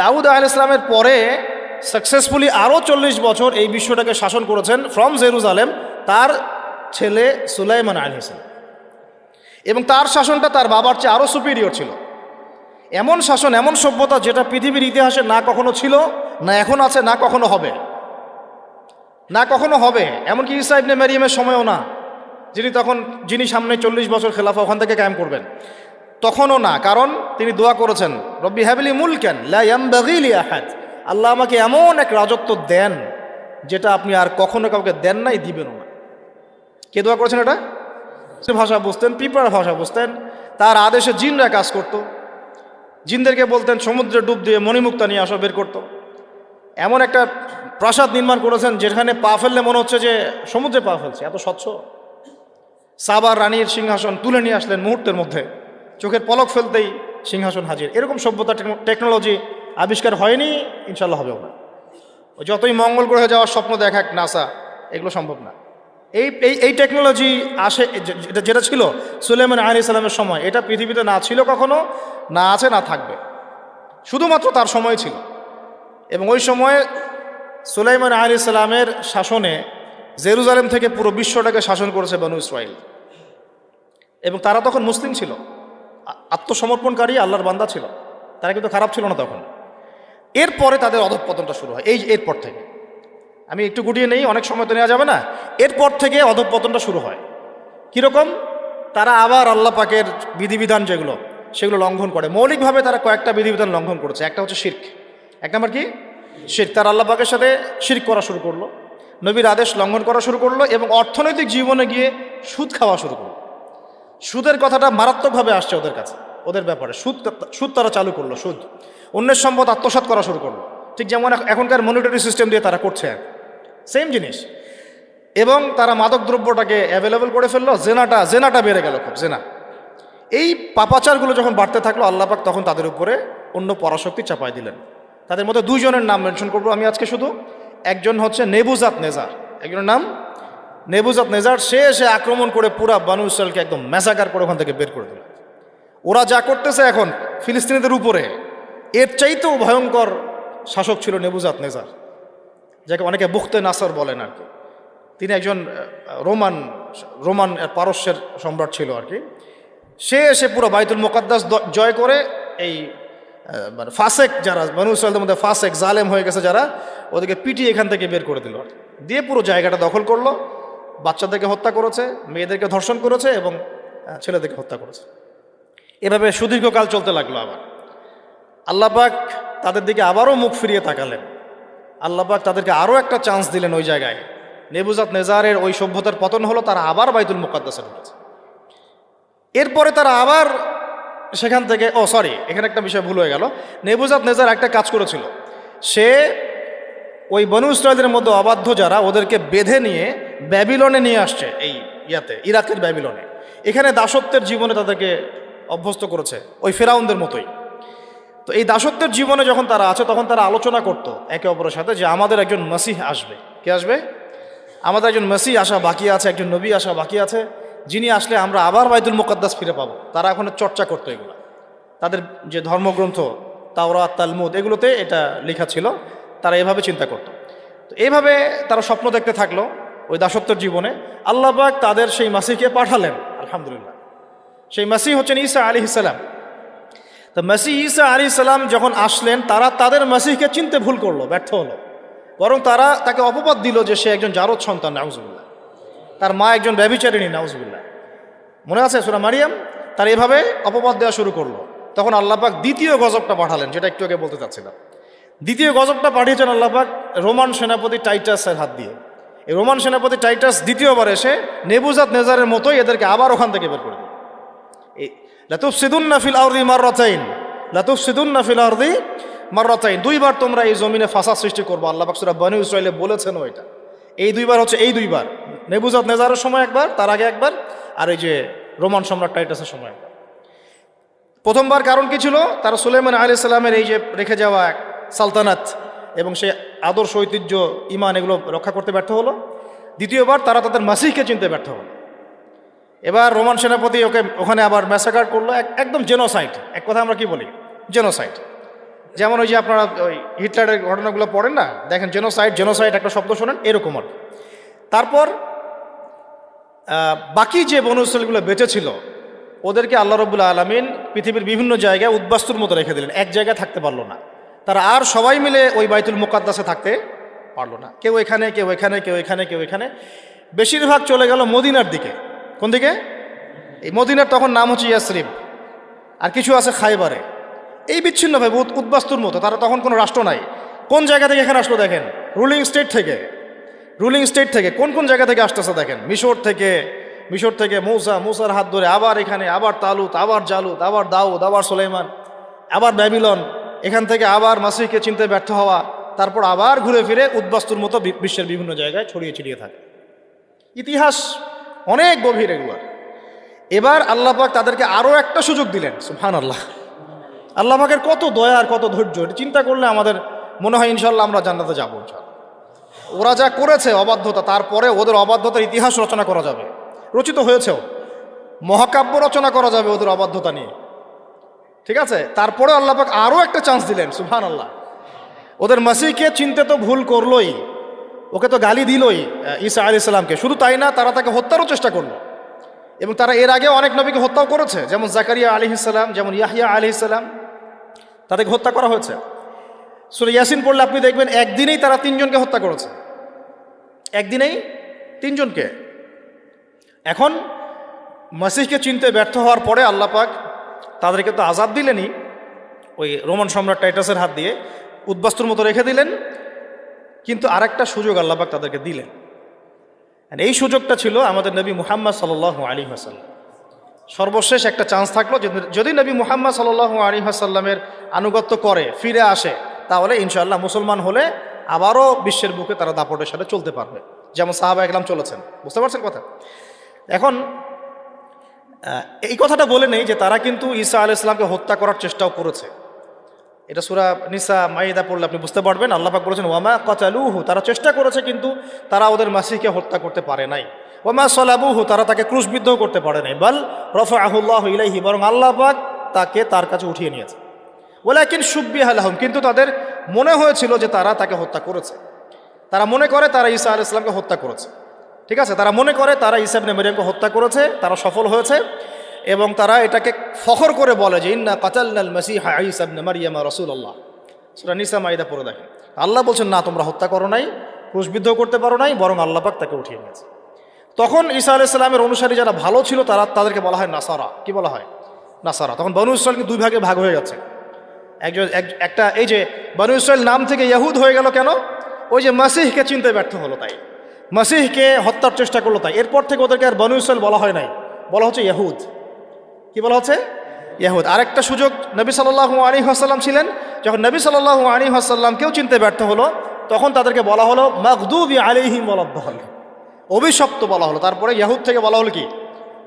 দাউদ আল ইসলামের পরে সাকসেসফুলি আরও চল্লিশ বছর এই বিশ্বটাকে শাসন করেছেন ফ্রম জেরুজালেম তার ছেলে সুলাইমান আল ইসলাম এবং তার শাসনটা তার বাবার চেয়ে আরও সুপিরিয়র ছিল। এমন শাসন, এমন সভ্যতা যেটা পৃথিবীর ইতিহাসে না কখনো ছিল, না এখন আছে, না কখনো হবে। না কখনো হবে। এমনকি ইসা ইবনে মেরিয়ামের সময়ও না, যিনি তখন, যিনি সামনে চল্লিশ বছর খেলাফা ওখান থেকে কায়েম করবেন। তখনও না, কারণ তিনি দোয়া করেছেন, রব্বি হ্যাবিলি মুলকেন লাইয়াম্বাগিলি আহাদ। আল্লাহ আমাকে এমন এক রাজত্ব দেন, যেটা আপনি আর কখনো কাউকে দেন নাই, দিবেনও না। কে দোয়া করেছেন এটা? সে ভাষা বুঝতেন, পিঁপড়ার ভাষা বুঝতেন, তার আদেশে জিনরা কাজ করতো। জিনদেরকে বলতেন, সমুদ্রে ডুব দিয়ে মণিমুক্তা নিয়ে আসো, বের করতো। এমন একটা প্রাসাদ নির্মাণ করেছেন, যেখানে পা ফেললে মনে হচ্ছে যে সমুদ্রে পা ফেলছে, এত স্বচ্ছ। সাবার রানীর সিংহাসন তুলে নিয়ে আসলেন মুহূর্তের মধ্যে। চোখের পলক ফেলতেই সিংহাসন হাজির। এরকম সভ্যতা টেকনোলজি আবিষ্কার হয়নি ইনশাল্লাহ হবেও না। ওই যতই মঙ্গল গ্রহে যাওয়ার স্বপ্ন দেখাক নাসা এগুলো সম্ভব না। এই এই এই টেকনোলজি আসে, যে- যেটা ছিল সুলেমান আলী সালামের সময়, এটা পৃথিবীতে না ছিল কখনো, না আছে, না থাকবে। শুধুমাত্র তার সময় ছিল। এবং ওই সময়ে সুলাইমান আলী সালামের শাসনে জেরুজালেম থেকে পুরো বিশ্বটাকে শাসন করেছে বনু ইসরাইল। এবং তারা তখন মুসলিম ছিল। আত্মসমর্পণকারী আল্লাহর বান্দা ছিল। তারা কিন্তু খারাপ ছিল না তখন। এরপরে তাদের অধঃপতনটা শুরু হয়। এই এরপর থেকে। আমি একটু গুটিয়ে নেই, অনেক সময় তো নেওয়া যাবে না। এরপর থেকে অধঃপতনটা শুরু হয়। কীরকম? তারা আবার আল্লাহ পাকের বিধিবিধান যেগুলো, সেগুলো লঙ্ঘন করে। মৌলিকভাবে তারা কয়েকটা বিধিবিধান লঙ্ঘন করেছে। একটা হচ্ছে শির্ক। এক নম্বর কি? শির্ক। তার আল্লাহ পাকের সাথে শির্ক করা শুরু করল। নবীর আদেশ লঙ্ঘন করা শুরু করল এবং অর্থনৈতিক জীবনে গিয়ে সুদ খাওয়া শুরু করল। সুদের কথাটা মারাত্মকভাবে আসছে ওদের কাছে, ওদের ব্যাপারে। সুদ সুদ তারা চালু করল, সুদ। অন্যের সম্পদ আত্মসাৎ করা শুরু করল। ঠিক যেমন এখনকার মনিটরি সিস্টেম দিয়ে তারা করছে সেম জিনিস। এবং তারা মাদক দ্রব্যটাকে অ্যাভেলেবল করে ফেলল, জেনাটা জেনাটা বেড়ে গেল খুব, জেনা। এই পাপাচারগুলো যখন বাড়তে থাকল আল্লাপাক তখন তাদের উপরে অন্য পরাশক্তি চাপাই দিলেন। তাদের মধ্যে দুইজনের নাম মেনশন করব আমি আজকে শুধু। একজন হচ্ছে নেবুজাত নেজার। একজনের নাম নেবুজাত নেজার সে এসে আক্রমণ করে পুরা বানু ইসরায়েলকে একদম ম্যাসাকার করে ওখান থেকে বের করে দিল। ওরা যা করতেছে এখন ফিলিস্তিনিদের উপরে, এর চাইতেও ভয়ঙ্কর শাসক ছিল নেবুজাত নেজার, যাকে অনেকে বুখতে নাসর বলেন আর কি। তিনি একজন রোমান রোমান পারস্যের সম্রাট ছিল আর কি। সে এসে পুরো বাইতুল মোকাদ্দাস জয় করে এই মানে ফাসেক যারা মানুষ মধ্যে ফাসেক, জালেম হয়ে গেছে যারা, ওদেরকে পিটিয়ে এখান থেকে বের করে দিল। দিয়ে পুরো জায়গাটা দখল করল। বাচ্চাদেরকে হত্যা করেছে, মেয়েদেরকে ধর্ষণ করেছে এবং ছেলেদেরকে হত্যা করেছে। এভাবে সুদীর্ঘকাল চলতে লাগল আবার। আল্লাপাক তাদের দিকে আবারও মুখ ফিরিয়ে তাকালেন। আল্লাপাক তাদেরকে আরও একটা চান্স দিলেন ওই জায়গায়। নেবুজাত নেজারের ওই সভ্যতার পতন হলো, তারা আবার বাইতুল মুকাদ্দাসে ঢুকেছে। এরপরে তারা আবার সেখান থেকে, ও সরি এখানে একটা বিষয় ভুল হয়ে গেল। নেবুজাত নেজার একটা কাজ করেছিল। সে ওই বনু ইসরায়েলের মধ্যে অবাধ্য যারা, ওদেরকে বেঁধে নিয়ে ব্যাবিলনে নিয়ে আসছে, এই ইয়াতে, ইরাকের ব্যাবিলনে। এখানে দাসত্বের জীবনে তাদেরকে অভ্যস্ত করেছে, ওই ফেরাউনদের মতোই। তো এই দাসত্বের জীবনে যখন তারা আছে, তখন তারা আলোচনা করতো একে অপরের সাথে যে আমাদের একজন মাসিহ আসবে। কে আসবে? আমাদের একজন মাসিহ আসা বাকি আছে, একজন নবী আসা বাকি আছে, যিনি আসলে আমরা আবার বাইতুল মুকাদ্দাস ফিরে পাবো। তারা এখন চর্চা করতো এগুলো। তাদের যে ধর্মগ্রন্থ তাওরা তালমুদ, এগুলোতে এটা লেখা ছিল। তারা এভাবে চিন্তা করত। তো এইভাবে তারা স্বপ্ন দেখতে থাকল ওই দাসত্বের জীবনে। আল্লাহবাক তাদের সেই মাসিকে পাঠালেন, আলহামদুলিল্লাহ। সেই মাসি হচ্ছেন ঈসা আলী ইসালাম তো মাসিহ ঈসা আলী সালাম যখন আসলেন, তারা তাদের মাসিকে চিনতে ভুল করল, ব্যর্থ হলো। বরং তারা তাকে অপবাদ দিল যে সে একজন জারদ সন্তান, নাউজুবিল্লাহ। তার মা একজন ব্যবিচারিণী নাউজুবিল্লাহ। মনে আছে সুরা মারিয়াম? তার এভাবে অপবাদ দেওয়া শুরু করল। তখন আল্লাপাক দ্বিতীয় গজবটা পাঠালেন, যেটা একটু আগে বলতে চাচ্ছিলাম। দ্বিতীয় গজবটা পাঠিয়েছেন আল্লাপাক রোমান সেনাপতি টাইটাসের হাত দিয়ে। এই রোমান সেনাপতি টাইটাস দ্বিতীয়বার এসে নেবুজাত নেজারের মতোই এদেরকে আবার ওখান থেকে বের করে দিল। এই লাতুফ সিদুন নাফিল আউরি মাররাতাইন লাতুফ সিদুন নাফিল আউরি মাররাতাইন। দুইবার তোমরা এই জমিনে ফাঁসা সৃষ্টি করব। আল্লাহ সূরা বনি ইসরাইলে বলেছেন এটা। এই দুইবার হচ্ছে এই দুইবার। নেবুজাত নেজারের সময় একবার, তার আগে একবার, আর এই যে রোমান সম্রাট টাইটাসের সময় প্রথমবার কারণ কি ছিল? তারা সুলেমান আলি সাল্লামের এই যে রেখে যাওয়া এক সালতানাত এবং সে আদর্শ, ঐতিহ্য ইমান এগুলো রক্ষা করতে ব্যর্থ হলো। দ্বিতীয়বার তারা তাদের মাসিহকে চিনতে ব্যর্থ হলো। এবার রোমান সেনাপতি ওকে, ওখানে আবার ম্যাসাকার করল। এক- একদম জেনোসাইট এক কথা আমরা কি বলি? জেনোসাইট যেমন ওই যে আপনারা ওই হিটলারের ঘটনাগুলো পড়েন না? দেখেন জেনোসাইড জেনোসাইড একটা শব্দ শোনেন, এরকম আর তারপর বাকি যে বনস্থলগুলো বেঁচে ছিল ওদেরকে আল্লাহ রবুল্লা আলমিন পৃথিবীর বিভিন্ন জায়গায় উদ্বাস্তুর মতো রেখে দিলেন। এক জায়গায় থাকতে পারল না। তারা আর সবাই মিলে ওই বাইতুল মোকাদ্দাসে থাকতে পারল না। কেউ এখানে কেউ এখানে কেউ এখানে কেউ এখানে। বেশিরভাগ চলে গেল মদিনার দিকে। কোন দিকে? এই মদিনার তখন নাম হচ্ছে ইয়াসরিব। আর কিছু আছে খাইবারে। এই বিচ্ছিন্নভাবে উদ- উদ্বাস্তুর মতো। তারা তখন কোনো রাষ্ট্র নাই। কোন জায়গা থেকে এখানে আসলো দেখেন? রুলিং স্টেট থেকে। রুলিং স্টেট থেকে। কোন কোন জায়গা থেকে আসতেছে দেখেন? মিশর থেকে মিশর থেকে মৌসা, মৌসার হাত ধরে আবার এখানে, আবার তালুত, আবার জালুত, আবার দাউদ, আবার সুলাইমান, আবার ব্যাবিলন। এখান থেকে আবার মাসিকে চিনতে ব্যর্থ হওয়া, তারপর আবার ঘুরে ফিরে উদ্বাস্তুর মতো বিশ্বের বিভিন্ন জায়গায় ছড়িয়ে ছিটিয়ে থাকে। ইতিহাস অনেক গভীর এগুলো। এবার আল্লাহ পাক তাদেরকে আরও একটা সুযোগ দিলেন সুহান আল্লাহ আল্লাহ পাকের কত দয়া আর কত ধৈর্য, এটা চিন্তা করলে আমাদের মনে হয় ইনশাল্লাহ আমরা জান্নাতে যাব ওরা যা করেছে অবাধ্যতা, তারপরে ওদের অবাধ্যতার ইতিহাস রচনা করা যাবে। রচিত হয়েছেও। মহাকাব্য রচনা করা যাবে ওদের অবাধ্যতা নিয়ে। ঠিক আছে? তারপরে আল্লাহ পাক আরও একটা চান্স দিলেন সুহান আল্লাহ ওদের মাসিকে চিনতে তো ভুল করলোই। ওকে তো গালি দিলই ঈসা আলি সাল্লামকে শুধু তাই না, তারা তাকে হত্যারও চেষ্টা করল। এবং তারা এর আগে অনেক নবীকে হত্যাও করেছে। যেমন জাকারিয়া আলী ইসাল্লাম যেমন ইয়াহিয়া আলী ইসাল্লাম তাদেরকে হত্যা করা হয়েছে। সুরে ইয়াসিন পড়লে আপনি দেখবেন একদিনেই তারা তিনজনকে হত্যা করেছে। একদিনেই তিনজনকে। এখন মসিহকে চিনতে ব্যর্থ হওয়ার পরে আল্লাহ পাক তাদেরকে তো আজাদ দিলেনই। ওই রোমান সম্রাট টাইটাসের হাত দিয়ে উদ্বাস্তুর মতো রেখে দিলেন। কিন্তু আরেকটা সুযোগ আল্লাহ পাক তাদেরকে দিলেন। এই সুযোগটা ছিল আমাদের নবী মুহাম্মদ সাল আলী হাসাল্লাম সর্বশেষ একটা চান্স থাকল যদি- নবী মুহাম্মদ সাল আলী হাসাল্লামের আনুগত্য করে, ফিরে আসে, তাহলে ইনশাআল্লাহ মুসলমান হলে আবারও বিশ্বের বুকে তারা দাপটের সাথে চলতে পারবে। যেমন সাহাবা একলাম চলেছেন। বুঝতে পারছেন কথা? এখন এই কথাটা বলে নেই যে তারা কিন্তু ঈসা আল ইসলামকে হত্যা করার চেষ্টাও করেছে। এটা সুরা নিসা, মাইদা পড়লে আপনি বুঝতে পারবেন। আল্লাহ পাক বলেছেন ওয়ামা কচালুহু তারা চেষ্টা করেছে কিন্তু তারা ওদের মাসিকে হত্যা করতে পারে নাই। ওয়ামা সলাবুহু তারা তাকে ক্রুশবিদ্ধ করতে পারে নাই। বল রফা আহুল্লাহ ইলাইহি বরং আল্লাহ পাক তাকে তার কাছে উঠিয়ে নিয়েছে। ওলাকিন সুব্বি আলহম কিন্তু তাদের মনে হয়েছিল যে তারা তাকে হত্যা করেছে। তারা মনে করে তারা ঈসা আল ইসলামকে হত্যা করেছে। ঠিক আছে? তারা মনে করে তারা ঈসা ইবনে হত্যা করেছে, তারা সফল হয়েছে এবং তারা এটাকে ফখর করে বলে যে, ইন্না কাতালনাল মাসিহা ঈসা ইবনে মারিয়ামা রাসূলুল্লাহ। সেটা নিসা মাইদা পড়ে দেখেন। আল্লাহ বলছেন, না, তোমরা হত্যা করো নাই ক্রুশবিদ্ধ করতে পারো নাই, বরং আল্লাহ পাক তাকে উঠিয়ে নিয়েছে। তখন ঈসা আলাইহিস সালামের অনুসারী যারা ভালো ছিল, তারা তাদেরকে বলা হয় নাসারা। কি বলা হয়? নাসারা। তখন বনু ইসরায়েলকে দুই ভাগে ভাগ হয়ে গেছে। একজন, এক- একটা, এই যে, বনু ইসরায়েল নাম থেকে ইয়াহুদ হয়ে গেল কেন? ওই যে মাসিহকে চিনতে ব্যর্থ হলো তাই। মাসিহকে হত্যার চেষ্টা করল তাই। এরপর থেকে ওদেরকে আর বানু ইসরায়েল বলা হয় নাই। বলা হচ্ছে ইয়াহুদ। কি বলা হচ্ছে? ইয়াহুদ। আরেকটা সুযোগ, নবী সাল্লাল্লাহু আলী হাসাল্লাম ছিলেন, যখন নবী সাল্লাল্লাহু আলী হাসাল্লামকেও চিনতে ব্যর্থ হলো, তখন তাদেরকে বলা হলো মাকদুবি আলিহিম বলদ্দহল অভিশপ্ত বলা হলো। তারপরে ইয়াহুদ থেকে বলা হলো কি?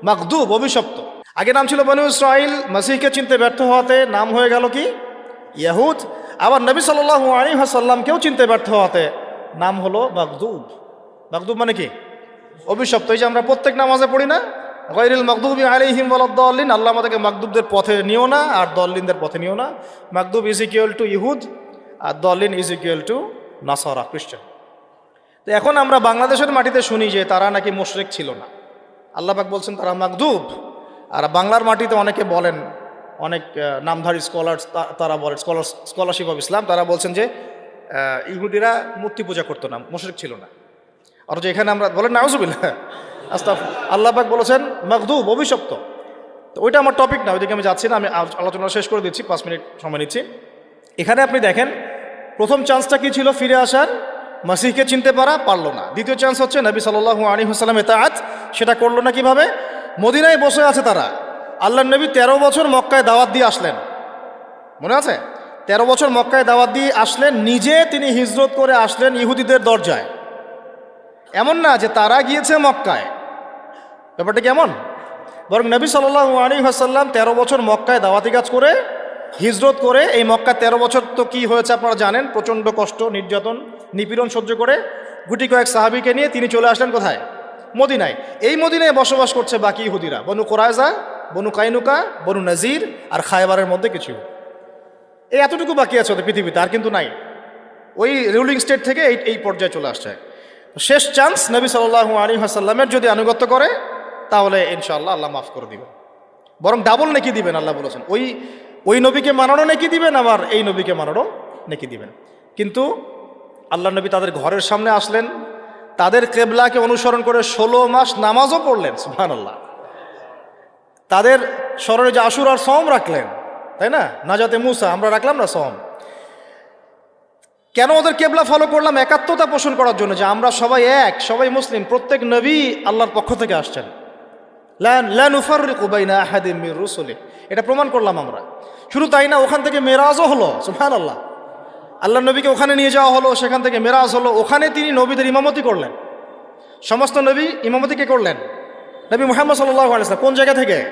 মাকদুব অভিশপ্ত। আগে নাম ছিল বনু ইসরাইল, মাসিহকে চিনতে ব্যর্থ হওয়াতে নাম হয়ে গেল কি? ইয়াহুদ। আবার নবী সাল্লাল্লাহু আলী হাসাল্লামকেও চিনতে ব্যর্থ হওয়াতে নাম হলো মাকদুব মাকদুব মানে কি? অভিশপ্ত। এই যে আমরা প্রত্যেক নামাজে পড়ি না? গৈরুল মকদুবি আলিহিম বলদ্দিন আল্লাহ আমাদেরকে মাকদুবদের পথে নিও না আর দল্লিনদের পথে নিও না। মাকদুব ইজ ইকুয়াল টু ইহুদ আর দল্লিন ইজ ইকুয়াল টু নাসারা, খ্রিস্টান। তো এখন আমরা বাংলাদেশের মাটিতে শুনি যে তারা নাকি মোশরেক ছিল না। আল্লাহ পাক বলছেন, তারা মাকদুব আর বাংলার মাটিতে অনেকে বলেন, অনেক নামধারী স্কলার তারা বলেন, স্কলার, স্কলারশিপ অফ ইসলাম, তারা বলছেন যে ইহুদিরা মূর্তি পূজা করতো না, মোশরেক ছিল না। অথচ এখানে আমরা বলেন, নাউজুবিল্লাহ। আস্তাফ, আল্লাহ পাক বলেছেন মাকদুব অভিশপ্ত। তো ওইটা আমার টপিক না, ওইদিকে আমি যাচ্ছি না, আমি আলোচনা শেষ করে দিচ্ছি, পাঁচ মিনিট সময় নিচ্ছি। এখানে আপনি দেখেন, প্রথম চান্সটা কি ছিল ফিরে আসার? মাসিহকে চিনতে পারা, পারল না। দ্বিতীয় চান্স হচ্ছে নবী সাল্লাল্লাহু আলী হাসালাম এতাআত সেটা করল না কীভাবে? মদিনায় বসে আছে তারা। আল্লাহ নবী তেরো বছর মক্কায় দাওয়াত দিয়ে আসলেন। মনে আছে? তেরো বছর মক্কায় দাওয়াত দিয়ে আসলেন, নিজে তিনি হিজরত করে আসলেন ইহুদিদের দরজায়। এমন না যে তারা গিয়েছে মক্কায়। ব্যাপারটা কেমন? বরং নবী সাল্লাল্লাহু আলী হাসাল্লাম তেরো বছর মক্কায় দাওয়াতি কাজ করে, হিজরত করে, এই মক্কা তেরো বছর তো কি হয়েছে আপনারা জানেন, প্রচণ্ড কষ্ট, নির্যাতন, নিপীড়ন সহ্য করে, গুটি কয়েক সাহাবিকে নিয়ে তিনি চলে আসলেন কোথায়? মদিনায়। এই মদিনায় বসবাস করছে বাকি ইহুদিরা, বনু কোরায়জা বনু কাইনুকা, বনু নাজির আর খায়বারের মধ্যে কিছু। এই এতটুকু বাকি আছে ওদের পৃথিবীতে, আর কিন্তু নাই। ওই রুলিং স্টেট থেকে এই এই পর্যায়ে চলে আসছে। শেষ চান্স নবী সাল্লাল্লাহু আলী হাসাল্লামের যদি আনুগত্য করে, তাহলে ইনশাআল্লাহ আল্লাহ মাফ করে দিবেন। বরং ডাবল নেকি দিবেন, আল্লাহ বলেছেন। ওই ওই নবীকে মানানো নেকি দিবেন, আবার এই নবীকে মানানো নেকি দিবেন। কিন্তু আল্লাহ নবী তাদের ঘরের সামনে আসলেন, তাদের কেবলাকে অনুসরণ করে ষোলো মাস নামাজও পড়লেন সুহান আল্লাহ তাদের স্মরণে যে আশুর আর সম রাখলেন, তাই না? নাজাতে মুসা, আমরা রাখলাম না সম কেন ওদের কেবলা ফলো করলাম? একাত্মতা পোষণ করার জন্য যে আমরা সবাই এক, সবাই মুসলিম, প্রত্যেক নবী আল্লাহর পক্ষ থেকে আসছেন। রুসলে। এটা প্রমাণ করলাম আমরা। শুধু তাই না, ওখান থেকে মেরাজও হলো সুফান আল্লাহ আল্লাহ নবীকে ওখানে নিয়ে যাওয়া হলো, সেখান থেকে মেরাজ হলো, ওখানে তিনি নবীদের ইমামতি করলেন। সমস্ত নবী ইমামতিকে করলেন? নবী মোহাম্মদ সাল্লাহ আলিয়া কোন জায়গা থেকে?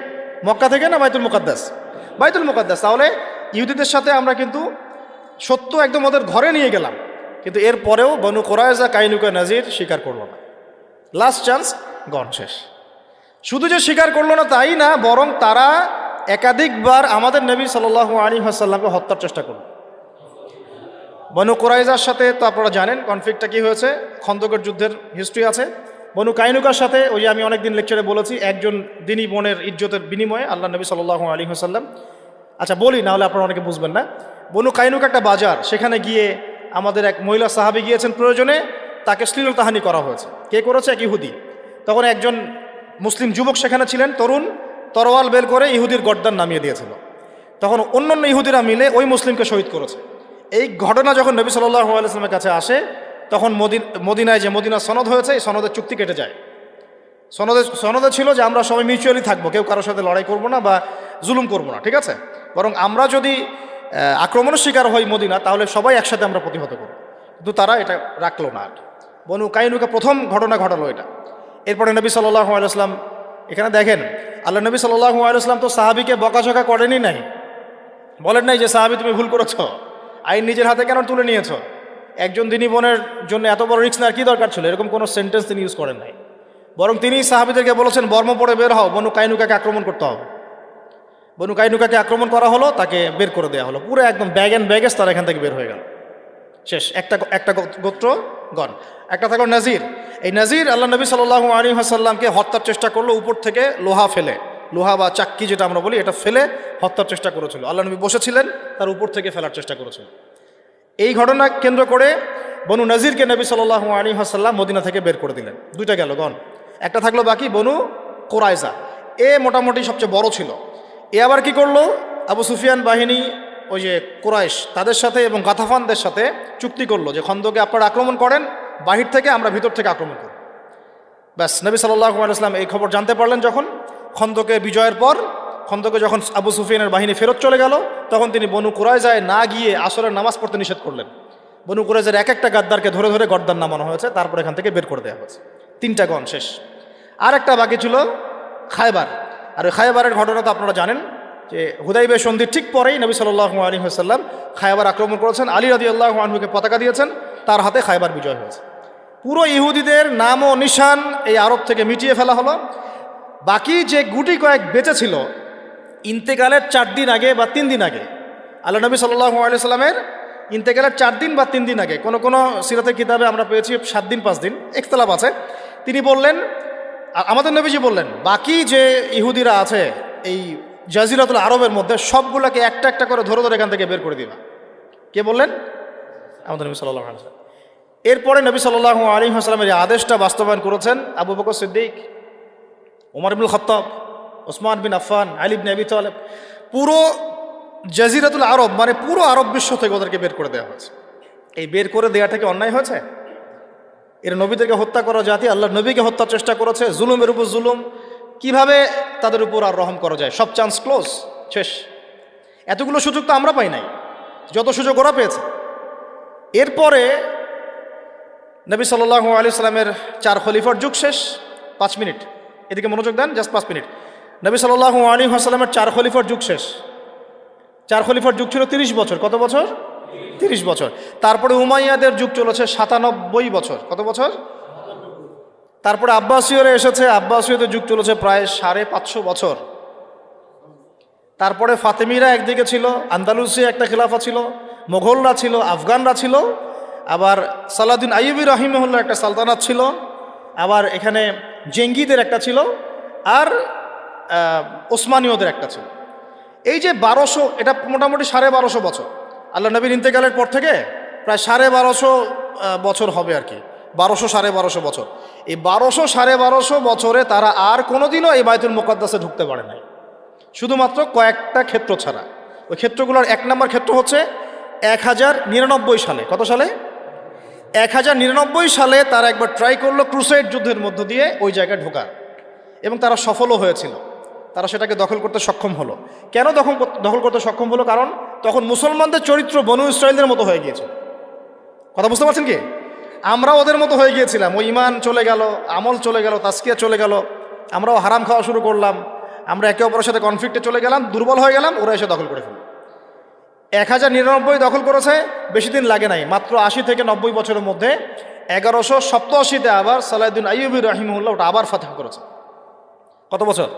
মক্কা থেকে না বাইতুল মুকাদ্দাস? বাইতুল মুকাদ্দাস। তাহলে ইহুদিদের সাথে আমরা কিন্তু সত্য একদম ওদের ঘরে নিয়ে গেলাম। কিন্তু এর পরেও বনু কোরআজা কাইনুকা নাজির স্বীকার করল না। লাস্ট চান্স গন শেষ। শুধু যে স্বীকার করল না, তাই না, বরং তারা একাধিকবার আমাদের নবী সাল্লাহ আলী হাসাল্লামকে হত্যার চেষ্টা করল। বনু কোরাইজার সাথে তো আপনারা জানেন কনফ্লিক্টটা কী হয়েছে, খন্দকের যুদ্ধের হিস্ট্রি আছে। বনু কাইনুকার সাথে, ওই আমি অনেকদিন লেকচারে বলেছি, একজন দিনী বোনের ইজ্জতের বিনিময়ে আল্লাহ নবী সাল্লাহ আলী হাসাল্লাম আচ্ছা বলি নাহলে আপনারা অনেকে বুঝবেন না। বনু কাইনুক একটা বাজার, সেখানে গিয়ে আমাদের এক মহিলা সাহাবি গিয়েছেন প্রয়োজনে, তাকে শ্লীলতাহানি করা হয়েছে। কে করেছে? এক ইহুদি। তখন একজন মুসলিম যুবক সেখানে ছিলেন, তরুণ, তরোয়াল বের করে ইহুদির গর্দান নামিয়ে দিয়েছিল। তখন অন্য অন্য ইহুদিরা মিলে ওই মুসলিমকে শহীদ করেছে। এই ঘটনা যখন নবী সাল্লাহ কাছে আসে, তখন মদিন, মদিনায় যে মদিনা সনদ হয়েছে, এই সনদের চুক্তি কেটে যায়। সনদে সনদে ছিল যে আমরা সবাই মিউচুয়ালি থাকব, কেউ কারোর সাথে লড়াই করব না বা জুলুম করব না, ঠিক আছে? বরং আমরা যদি আক্রমণের শিকার হয় মদিনা, তাহলে সবাই একসাথে আমরা প্রতিহত করব। কিন্তু তারা এটা রাখল না আর বনু কাইনুকে প্রথম ঘটনা ঘটালো এটা। এরপরে নবী সাল্লাহ আলাইসলাম এখানে দেখেন, আল্লাহ নবী সাল্লাহু আলাইসলাম তো সাহাবিকে বকাঝকা করেনি নাই। বলেন নাই যে, সাহাবি, তুমি ভুল করেছ। আইন নিজের হাতে কেন তুলে নিয়েছ? একজন দিনী বোনের জন্য এত বড় রিক্স নেওয়ার কী দরকার ছিল? এরকম কোনো সেন্টেন্স তিনি ইউজ করেন নাই। বরং তিনি সাহাবিদেরকে বলেছেন, বর্ম পড়ে বের হও, বনু কাইনুকাকে আক্রমণ করতে হবে। বনু কাইনুকাকে আক্রমণ করা হলো, তাকে বের করে দেওয়া হলো। পুরো একদম ব্যাগ অ্যান্ড ব্যাগেজ তারা এখান থেকে বের হয়ে গেল। শেষ, একটা একটা গোত্র গণ একটা থাকল নাজির। এই নাজির আল্লাহ নবী সাল্লাহ আলী হাসাল্লামকে হত্যার চেষ্টা করল, উপর থেকে লোহা ফেলে। লোহা বা চাক্কি যেটা আমরা বলি, এটা ফেলে হত্যার চেষ্টা করেছিল। আল্লাহ নবী বসেছিলেন, তার উপর থেকে ফেলার চেষ্টা করেছিল। এই ঘটনা কেন্দ্র করে বনু নাজিরকে নবী সাল্লাহ আলী হাসাল্লাম মদিনা থেকে বের করে দিলেন। দুইটা গেল, গণ। একটা থাকল বাকি বনু কোরাইজা এ মোটামুটি সবচেয়ে বড় ছিল। এ আবার কি করল? আবু সুফিয়ান বাহিনী, ওই যে কোরাইশ, তাদের সাথে এবং গাথাফানদের সাথে চুক্তি করল যে খন্দকে আপনারা আক্রমণ করেন, বাহির থেকে আমরা ভিতর থেকে আক্রমণ করি। ব্যাস, নবী আলাইসলাম এই খবর জানতে পারলেন যখন। খন্দকে বিজয়ের পর, খন্দকে যখন আবু সুফিয়ানের বাহিনী ফেরত চলে গেল, তখন তিনি বনু কুরাইজায় না গিয়ে আসরের নামাজ পড়তে নিষেধ করলেন। বনু কুরাইজের এক একটা গাদ্দারকে ধরে ধরে গর্দার নামানো হয়েছে, তারপর এখান থেকে বের করে দেওয়া হয়েছে। তিনটা গণ শেষ। আর একটা বাকি ছিল খায়বার। আর খায়বারের ঘটনা তো আপনারা জানেন যে হুদাইবের সন্ধির ঠিক পরেই নবী সাল্লাহ আলী হাসাল্লাম খায়বার আক্রমণ করেছেন। আলী রাদি আল্লাহ আনহুকে পতাকা দিয়েছেন, তার হাতে খায়বার বিজয় হয়েছে। পুরো ইহুদিদের নাম ও নিশান এই আরব থেকে মিটিয়ে ফেলা হলো। বাকি যে গুটি কয়েক বেঁচে ছিল, ইন্তেকালের চার দিন আগে বা তিন দিন আগে, আল্লাহ নবী সাল্লাহ আলি সাল্লামের ইন্তেকালের চার দিন বা তিন দিন আগে, কোনো কোনো সিরাতের কিতাবে আমরা পেয়েছি সাত দিন, পাঁচ দিন একতলাপ আছে। তিনি বললেন আমাদের নবীজি বললেন বাকি যে ইহুদিরা আছে এই জাজিরাতুল আরবের মধ্যে সবগুলোকে একটা একটা করে ধরে ধরে এখান থেকে বের করে দিবা। কে বললেন? আমাদের নবী সাল্লাহ আলসালাম এরপরে নবী সাল্লাহ আলী এই আদেশটা বাস্তবায়ন করেছেন আবু বকর সিদ্দিক ওমর ইবুল খত্তাব ওসমান বিন আফান আলিব নবী তালেব পুরো জাজিরাতুল আরব মানে পুরো আরব বিশ্ব থেকে ওদেরকে বের করে দেওয়া হয়েছে। এই বের করে দেওয়াটা কি অন্যায় হয়েছে? এর নবীদেরকে হত্যা করা জাতি, আল্লাহ নবীকে হত্যার চেষ্টা করেছে, জুলুমের উপর জুলুম। কীভাবে তাদের উপর আর রহম করা যায়? সব চান্স ক্লোজ শেষ। এতগুলো সুযোগ তো আমরা পাই নাই। যত সুযোগ ওরা পেয়েছে। এরপরে নবী সাল্লাহ আলি সাল্লামের চার খলিফার যুগ শেষ, পাঁচ মিনিট। এদিকে মনোযোগ দেন জাস্ট পাঁচ মিনিট। নবী সাল্লাহ আলী হাসাল্লামের চার খলিফার যুগ শেষ। চার খলিফার যুগ ছিল তিরিশ বছর। কত বছর? তিরিশ বছর। তারপরে উমাইয়াদের যুগ চলেছে সাতানব্বই বছর। কত বছর? তারপরে আব্বাসীয়রে এসেছে, আব্বাসীয়দের যুগ চলেছে প্রায় সাড়ে পাঁচশো বছর। তারপরে ফাতেমিরা একদিকে ছিল আন্দালুসি একটা খেলাফা ছিল, মোঘলরা ছিল, আফগানরা ছিল, আবার সালাউদ্দিন আইয়ুবি রহিমহল্লার একটা সালতানাত ছিল, আবার এখানে জেঙ্গিদের একটা ছিল, আর ওসমানীয়দের একটা ছিল। এই যে বারোশো, এটা মোটামুটি সাড়ে বারোশো বছর। আল্লাহ নবীর ইন্তেকালের পর থেকে প্রায় সাড়ে বারোশো বছর হবে আর কি। বারোশো সাড়ে বারোশো বছর। এই বারোশো সাড়ে বারোশো বছরে তারা আর কোনোদিনও এই বায়তুল মোকাদ্দাসে ঢুকতে পারে নাই। শুধুমাত্র কয়েকটা ক্ষেত্র ছাড়া। ওই ক্ষেত্রগুলোর এক নম্বর ক্ষেত্র হচ্ছে এক হাজার নিরানব্বই সালে। কত সালে? এক হাজার নিরানব্বই সালে তারা একবার ট্রাই করল ক্রুসেড যুদ্ধের মধ্য দিয়ে ওই জায়গায় ঢোকার এবং তারা সফলও হয়েছিল। তারা সেটাকে দখল করতে সক্ষম হলো। কেন দখল দখল করতে সক্ষম হলো? কারণ তখন মুসলমানদের চরিত্র বনু ইসরায়েলদের মতো হয়ে গিয়েছিল কথা বুঝতে পারছেন কি? আমরা ওদের মতো হয়ে গিয়েছিলাম। ওই ইমান চলে গেল, আমল চলে গেল তাস্কিয়া চলে গেল, আমরাও হারাম খাওয়া শুরু করলাম, আমরা একে অপরের সাথে কনফ্লিক্টে চলে গেলাম, দুর্বল হয়ে গেলাম, ওরা এসে দখল করে ফেলল। এক হাজার নিরানব্বই দখল করেছে, বেশি দিন লাগে নাই, মাত্র আশি থেকে নব্বই বছরের মধ্যে এগারোশো সপ্তাশিতে আবার সালাউদ্দিন আইয়ুবি রহিমুল্লাহ ওটা আবার ফাতেহ করেছে। কত বছর?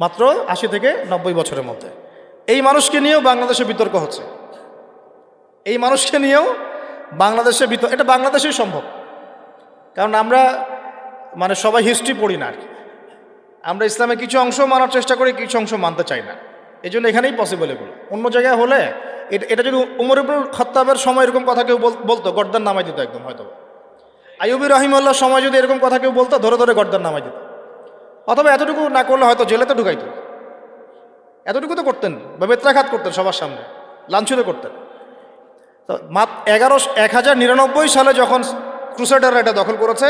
মাত্র আশি থেকে নব্বই বছরের মধ্যে। এই মানুষকে নিয়েও বাংলাদেশে বিতর্ক হচ্ছে। এই মানুষকে নিয়েও বাংলাদেশে বিতর্ক এটা বাংলাদেশেই সম্ভব। কারণ আমরা মানে সবাই হিস্ট্রি পড়ি না আর কি। আমরা ইসলামের কিছু অংশ মানার চেষ্টা করি, কিছু অংশ মানতে চাই না। এই জন্য এখানেই পসিবল এগুলো। অন্য জায়গায় হলে এটা এটা যদি উমর ইবনুল খত্তাবের সময় এরকম কথা কেউ বল- বলতো, গর্দান নামাই দিত একদম হয়তো। আইয়ুবি রহিমুল্লাহর সময় যদি এরকম কথা কেউ বলতো, ধরে ধরে গর্দান নামাই দিত। অথবা এতটুকু না করলে হয়তো জেলেতে ঢুকাইতো। এতটুকু তো করতেন, বা বেত্রাঘাত করতেন সবার সামনে লাঞ্ছুরে করতেন। তো মাত্র এগারো এক হাজার নিরানব্বই সালে যখন ক্রুসেডাররা এটা দখল করেছে,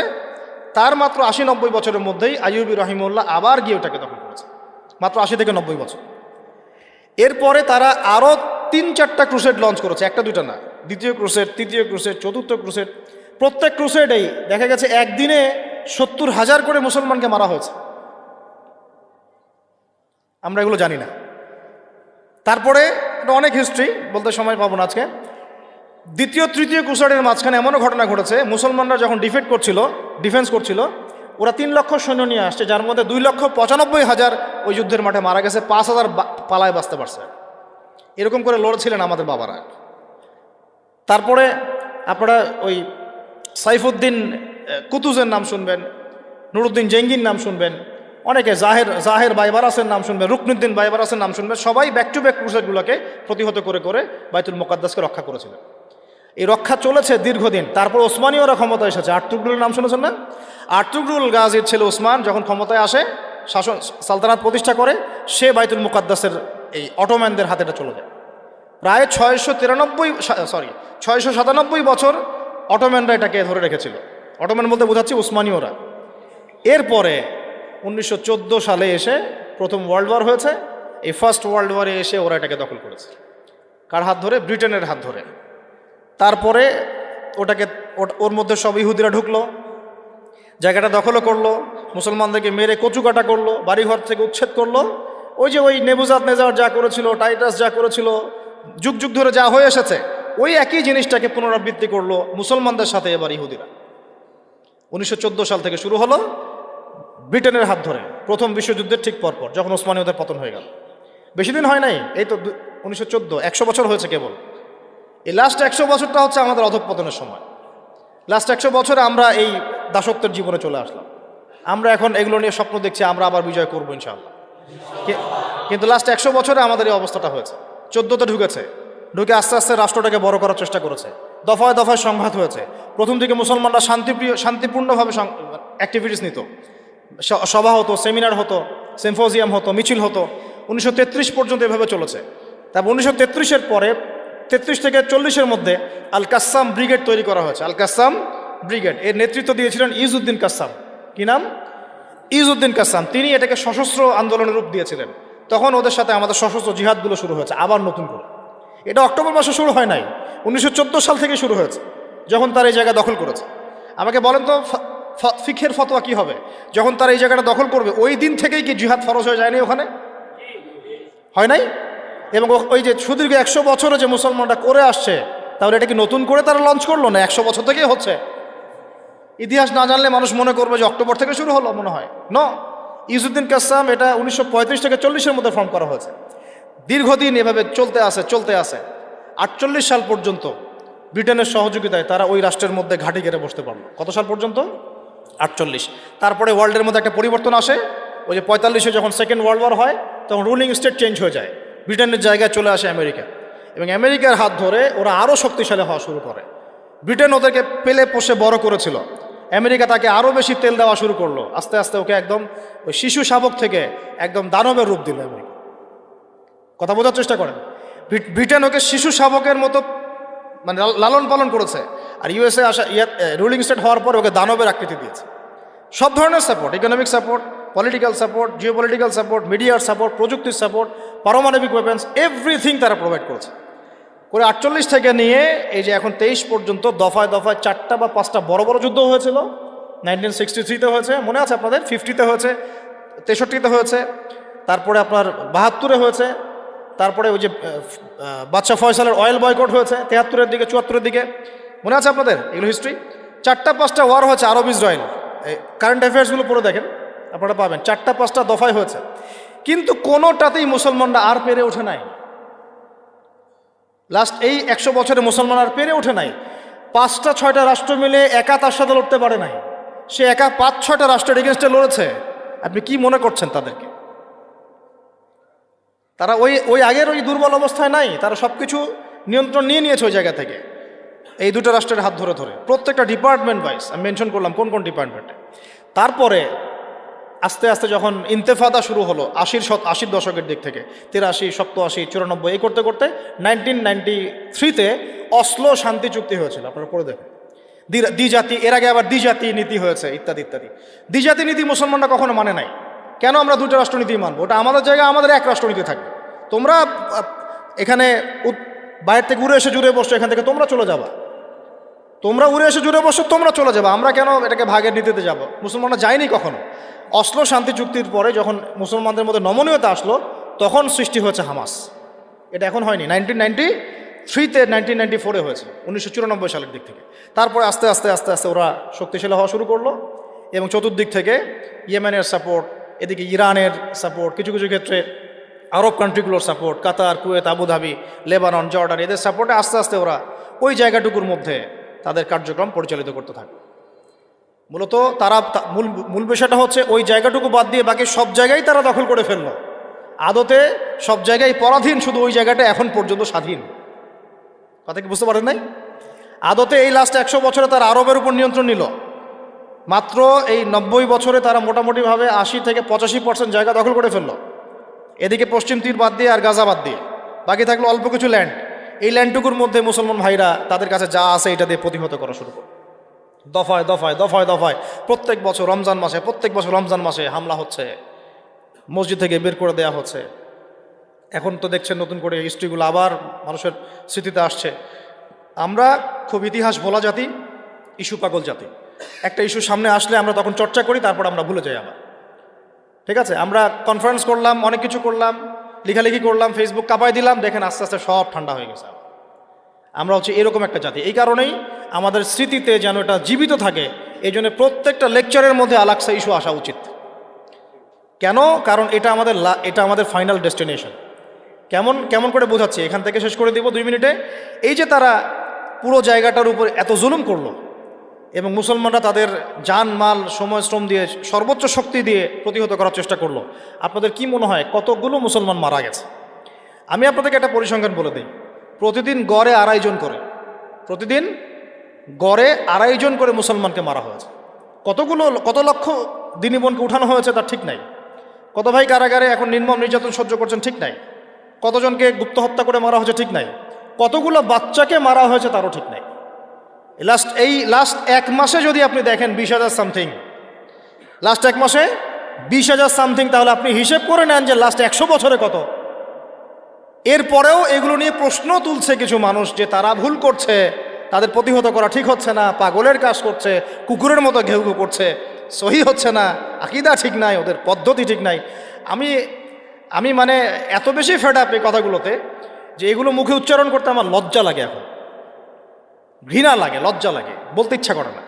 তার মাত্র আশি নব্বই বছরের মধ্যেই আইয়ুবি রহিমুল্লাহ আবার গিয়ে ওটাকে দখল করেছে। মাত্র আশি থেকে নব্বই বছর। এরপরে তারা আরও তিন চারটা ক্রুসেড লঞ্চ করেছে, একটা দুটো না, দ্বিতীয় ক্রুসেড, তৃতীয় ক্রুসেড, চতুর্থ ক্রুসেড। প্রত্যেক ক্রুসেডেই দেখা গেছে একদিনে সত্তর হাজার করে মুসলমানকে মারা হয়েছে। আমরা এগুলো জানি না। তারপরে এটা অনেক হিস্ট্রি বলতে সময় পাবো না আজকে। দ্বিতীয়, তৃতীয় ক্রুসাডের মাঝখানে এমনও ঘটনা ঘটেছে, মুসলমানরা যখন ডিফেন্ড করছিল ডিফেন্স করছিল, ওরা তিন লক্ষ সৈন্য নিয়ে আসছে, যার মধ্যে দুই লক্ষ পঁচানব্বই হাজার ওই যুদ্ধের মাঠে মারা গেছে, পাঁচ হাজার পালায় বাঁচতে পারছে। এরকম করে লড়ছিলেন আমাদের বাবারা। তারপরে আপনারা ওই সাইফুদ্দিন কুতুজের নাম শুনবেন, নুরুদ্দিন জেঙ্গির নাম শুনবেন অনেকে জাহের জাহের বাইবারাসের নাম শুনবে, রুকনুদ্দিন বাইবারাসের নাম শুনবে, সবাই ব্যাক টু ব্যাক ক্রুসেডগুলোকে প্রতিহত করে করে বাইতুল মোকাদ্দাসকে রক্ষা করেছিলেন এই রক্ষা চলেছে দীর্ঘদিন, তারপর ওসমানীয়রা ক্ষমতা এসেছে। আর্তুগরুলের নাম শুনেছেন না? আর্তুগরুল গাজীর ছেলে ওসমান যখন ক্ষমতায় আসে, শাসন, সালতানাত প্রতিষ্ঠা করে, সে বাইতুল মুকাদ্দাসের এই অটোম্যানদের হাতে এটা চলে যায়। প্রায় ছয়শো তিরানব্বই সরি ছয়শো সাতানব্বই বছর অটোম্যানরা এটাকে ধরে রেখেছিল। অটোম্যান বলতে বোঝাচ্ছি ওসমানীয়রা। এরপরে উনিশশো চোদ্দ সালে এসে প্রথম ওয়ার্ল্ড ওয়ার হয়েছে। এই ফার্স্ট ওয়ার্ল্ড ওয়ারে এসে ওরা এটাকে দখল করেছে। কার হাত ধরে? ব্রিটেনের হাত ধরে। তারপরে ওটাকে ওর মধ্যে সব ইহুদিরা ঢুকলো। জায়গাটা দখলও করল। মুসলমানদেরকে মেরে কচু কাটা করল। বাড়িঘর থেকে উচ্ছেদ করল। ওই যে ওই নেবুজাত নেজার যা করেছিল, টাইটাস যা করেছিল, যুগ যুগ ধরে যা হয়ে এসেছে, ওই একই জিনিসটাকে পুনরাবৃত্তি করল মুসলমানদের সাথে এবার ইহুদিরা। উনিশশো চোদ্দ সাল থেকে শুরু হলো। ব্রিটেনের হাত ধরে, প্রথম বিশ্বযুদ্ধের ঠিক পরপর, যখন ওসমানীয়দের পতন হয়ে গেল। বেশি দিন হয় নাই, এই তো উনিশশো চোদ্দ, একশো বছর হয়েছে কেবল। এই লাস্ট একশো বছরটা হচ্ছে আমাদের অধঃপতনের সময়। লাস্ট একশো বছরে আমরা এই দাসত্বের জীবনে চলে আসলাম। আমরা এখন এগুলো নিয়ে স্বপ্ন দেখছি, আমরা আবার বিজয় করব ইনশাআল্লাহ। কিন্তু লাস্ট একশো বছরে আমাদের এই অবস্থাটা হয়েছে। চোদ্দোতে ঢুকেছে। ঢুকে আস্তে আস্তে রাষ্ট্রটাকে বড় করার চেষ্টা করেছে। দফায় দফায় সংঘাত হয়েছে। প্রথম দিকে মুসলমানরা শান্তিপ্রিয় শান্তিপূর্ণভাবে অ্যাক্টিভিটিস নিত। সভা হতো, সেমিনার হতো সিম্ফোজিয়াম হতো, মিছিল হতো। উনিশশো তেত্রিশ পর্যন্ত এভাবে চলেছে। তারপর উনিশশো তেত্রিশের পরে, তেত্রিশ থেকে চল্লিশের মধ্যে আল কাসাম ব্রিগেড তৈরি করা হয়েছে। Al Qassam brigade. এর নেতৃত্ব দিয়েছিলেন ইজউদ্দিন কাসাম। কি নাম? ইজউদ্দিন কাসাম। তিনি এটাকে সশস্ত্র আন্দোলনের রূপ দিয়েছিলেন। তখন ওদের সাথে আমাদের সশস্ত্র জিহাদগুলো শুরু হয়েছে, আবার নতুন করে। এটা অক্টোবর মাসে শুরু হয় নাই, উনিশশো চোদ্দ সাল থেকে শুরু হয়েছে, যখন তারা এই জায়গা দখল করেছে। আমাকে বলেন তো ফিখের ফতোয়া কি হবে? যখন তারা এই জায়গাটা দখল করবে, ওই দিন থেকেই কি জিহাদ ফরজ হয়ে যায়নি ওখানে? হয় নাই? এবং ওই যে সুদীর্ঘ একশো বছরে যে মুসলমানরা করে আসছে, তাহলে এটা কি নতুন করে তারা লঞ্চ করল না একশো বছর থেকেই হচ্ছে? ইতিহাস না জানলে মানুষ মনে করবে যে অক্টোবর থেকে শুরু হলো, মনে হয়। ন ইজুদ্দিন কাসাম এটা উনিশশো পঁয়ত্রিশ থেকে চল্লিশের মধ্যে ফর্ম করা হয়েছে। দীর্ঘদিন এভাবে চলতে আসে চলতে আসে আটচল্লিশ সাল পর্যন্ত ব্রিটেনের সহযোগিতায় তারা ওই রাষ্ট্রের মধ্যে ঘাঁটি গেড়ে বসতে পারল। কত সাল পর্যন্ত? আটচল্লিশ। তারপরে ওয়ার্ল্ডের মধ্যে একটা পরিবর্তন আসে, ওই যে পঁয়তাল্লিশে যখন সেকেন্ড ওয়ার্ল্ড ওয়ার হয়, তখন রুলিং স্টেট চেঞ্জ হয়ে যায়। ব্রিটেনের জায়গায় চলে আসে আমেরিকা। এবং আমেরিকার হাত ধরে ওরা আরও শক্তিশালী হওয়া শুরু করে। ব্রিটেন ওদেরকে পেলে পোষে বড় করেছিল। আমেরিকা তাকে আরও বেশি তেল দেওয়া শুরু করল। আস্তে আস্তে ওকে একদম ওই শিশু শাবক থেকে একদম দানবের রূপ দিল আমেরিকা। কথা বোঝার চেষ্টা করেন। ব্রিটেন ওকে শিশু শাবকের মতো মানে লালন পালন করেছে। আর ইউএসএ আসা রুলিং স্টেট হওয়ার পর ওকে দানবের আকৃতি দিয়েছে। সব ধরনের support economic support political support geopolitical support মিডিয়ার সাপোর্ট প্রযুক্তির সাপোর্ট পারমাণবিক ওয়েপেন্স এভরিথিং তারা প্রোভাইড করেছে। করে আটচল্লিশ থেকে নিয়ে এই যে এখন তেইশ পর্যন্ত দফায় দফায় চারটা বা পাঁচটা বড় বড় যুদ্ধ হয়েছিল। নাইনটিন সিক্সটি থ্রিতে হয়েছে, মনে আছে আপনাদের? ফিফটিতে হয়েছে, তেষট্টিতে হয়েছে, তারপরে আপনার বাহাত্তরে হয়েছে, তারপরে ওই যে বাদশা ফয়সালের অয়েল বয়কট হয়েছে, তেহাত্তরের দিকে, চুয়াত্তরের দিকে। মনে আছে আপনাদের? এগুলো হিস্ট্রি চারটা পাঁচটা ওয়ার হয়েছে আরব, ইসরায়েল। কারেন্ট অ্যাফেয়ার্সগুলো পড়ে দেখেন, আপনারা পাবেন। চারটা পাঁচটা দফায় হয়েছে। কিন্তু কোনোটাতেই মুসলমানরা আর পেরে ওঠে নাই। লাস্ট এই একশো বছরে মুসলমান আর পেরে ওঠে নাই। পাঁচটা, ছয়টা রাষ্ট্র মিলে একা তার সাথে লড়তে পারে নাই। সে একা পাঁচ, ছয়টা রাষ্ট্রের এগেনস্টে লড়েছে। আপনি কি মনে করছেন তাদেরকে? তারা ওই ওই আগের ওই দুর্বল অবস্থায় নাই। তারা সব কিছু নিয়ন্ত্রণ নিয়ে নিয়েছে ওই জায়গা থেকে। এই দুটো রাষ্ট্রের হাত ধরে ধরে। প্রত্যেকটা ডিপার্টমেন্ট ওয়াইজ আমি মেনশন করলাম কোন কোন ডিপার্টমেন্টে তারপরে আস্তে আস্তে যখন ইন্তেফাদা শুরু হলো, আশির শত, আশির দশকের দিক থেকে, তিরাশি, সপ্তআশি, চুরানব্বই, এই করতে করতে নাইনটিন নাইনটি থ্রিতে অসলো শান্তি চুক্তি হয়েছিল। আপনারা পড়ে দেখুন। দ্বি- দ্বিজাতি, এর আগে আবার দ্বিজাতি নীতি হয়েছে, ইত্যাদি ইত্যাদি। দ্বিজাতি নীতি মুসলমানরা কখনো মানে নাই। কেন আমরা দুটো রাষ্ট্রনীতি মানবো? ওটা আমাদের জায়গায় আমাদের এক রাষ্ট্রনীতি থাকবে। তোমরা এখানে বাইরে থেকে উড়ে এসে জুড়ে বসছো, এখান থেকে তোমরা চলে যাবা। তোমরা উড়ে এসে জুড়ে বসো, তোমরা চলে যাবে। আমরা কেন এটাকে ভাগের নীতিতে যাব? মুসলমানরা যায়নি কখনো? অসলো শান্তি চুক্তির পরে যখন মুসলমানদের মধ্যে নমনীয়তা আসলো, তখন সৃষ্টি হয়েছে হামাস। এটা এখন হয়নি। নাইনটিন নাইনটি থ্রিতে, নাইনটিন নাইনটি ফোরে হয়েছে, উনিশশো চুরানব্বই সালের দিক থেকে। তারপরে আস্তে আস্তে আস্তে আস্তে ওরা শক্তিশালী হওয়া শুরু করল এবং চতুর্দিক থেকে ইয়েমেনের সাপোর্ট এদিকে ইরানের সাপোর্ট কিছু কিছু ক্ষেত্রে আরব কান্ট্রিগুলোর support Qatar, Kuwait, Abu Dhabi, Lebanon, Jordan, এদের সাপোর্টে আস্তে আস্তে ওরা ওই জায়গাটুকুর মধ্যে তাদের কার্যক্রম পরিচালিত করতে থাকে। মূলত তারা মূল মূল বিষয়টা হচ্ছে ওই জায়গাটুকু বাদ দিয়ে বাকি সব জায়গায় তারা দখল করে ফেলল। আদতে সব জায়গায় পরাধীন, শুধু ওই জায়গাটা এখন পর্যন্ত স্বাধীন। কথা কি বুঝতে পারেন নাই? আদতে এই লাস্ট একশো বছরে তারা আরবের উপর নিয়ন্ত্রণ নিল। মাত্র এই নব্বই বছরে তারা মোটামুটিভাবে আশি থেকে পঁচাশি পার্সেন্ট জায়গা দখল করে ফেলল। এদিকে পশ্চিম তীর বাদ দিয়ে আর গাজা বাদ দিয়ে। বাকি থাকল অল্প কিছু ল্যান্ড এই ল্যান্ডটুকুর মধ্যে মুসলমান ভাইরা তাদের কাছে যা আছে এটা দিয়ে প্রতিহত করা শুরু করে দফায় দফায় দফায় দফায়। প্রত্যেক বছর রমজান মাসে, প্রত্যেক বছর রমজান মাসে হামলা হচ্ছে। মসজিদ থেকে বের করে দেয়া হচ্ছে। এখন তো দেখছেন নতুন করে হিস্ট্রিগুলো আবার মানুষের স্মৃতিতে আসছে। আমরা খুব ইতিহাস ভোলা জাতি ইস্যু পাগল জাতি। একটা ইস্যু সামনে আসলে আমরা তখন চর্চা করি, তারপর আমরা ভুলে যাই আবার। ঠিক আছে? আমরা কনফারেন্স করলাম, অনেক কিছু করলাম। লেখালেখি করলাম ফেসবুক কাপাই দিলাম, দেখেন আস্তে আস্তে সব ঠান্ডা হয়ে গেছে। আমরা হচ্ছে এরকম একটা জাতি। এই কারণেই আমাদের স্মৃতিতে যেন এটা জীবিত থাকে এই জন্য প্রত্যেকটা লেকচারের মধ্যে আলাক্সা ইস্যু আসা উচিত। কেন? কারণ এটা আমাদের এটা আমাদের ফাইনাল ডেস্টিনেশন কেমন কেমন করে বোঝাচ্ছি? এখান থেকে শেষ করে দিব দুই মিনিটে। এই যে তারা পুরো জায়গাটার উপর এত জুলুম করল এবং মুসলমানরা তাদের জান মাল, সময়, শ্রম দিয়ে সর্বোচ্চ শক্তি দিয়ে প্রতিহত করার চেষ্টা করল। আপনাদের কি মনে হয়, কতগুলো মুসলমান মারা গেছে? আমি আপনাদেরকে একটা পরিসংখ্যান বলে দিই। প্রতিদিন গড়ে আড়াই জন করে। প্রতিদিন গড়ে আড়াই জন করে মুসলমানকে মারা হয়েছে। কতগুলো, কত লক্ষ দিনী বোনকে উঠানো হয়েছে তার ঠিক নাই। কত ভাই কারাগারে এখন নির্মম নির্যাতন সহ্য করছেন ঠিক নাই। কতজনকে গুপ্ত হত্যা করে মারা হয়েছে ঠিক নাই। কতগুলো বাচ্চাকে মারা হয়েছে তারও ঠিক নাই। লাস্ট এই লাস্ট এক মাসে যদি আপনি দেখেন বিশ হাজার সামথিং লাস্ট এক মাসে বিশ হাজার সামথিং তাহলে আপনি হিসেব করে নেন যে লাস্ট একশো বছরে কত। এরপরেও এগুলো নিয়ে প্রশ্ন তুলছে কিছু মানুষ যে তারা ভুল করছে, তাদের প্রতিহত করা ঠিক হচ্ছে না, পাগলের কাজ করছে, কুকুরের মতো ঘেউ ঘেউ করছে, সহি হচ্ছে না, আকিদা ঠিক নাই, ওদের পদ্ধতি ঠিক নাই। আমি আমি মানে এত বেশি ফেড আপ এই কথাগুলোতে যে এগুলো মুখে উচ্চারণ করতে আমার লজ্জা লাগে এখন। ঘৃণা লাগে লজ্জা লাগে বলতে ইচ্ছা করে না।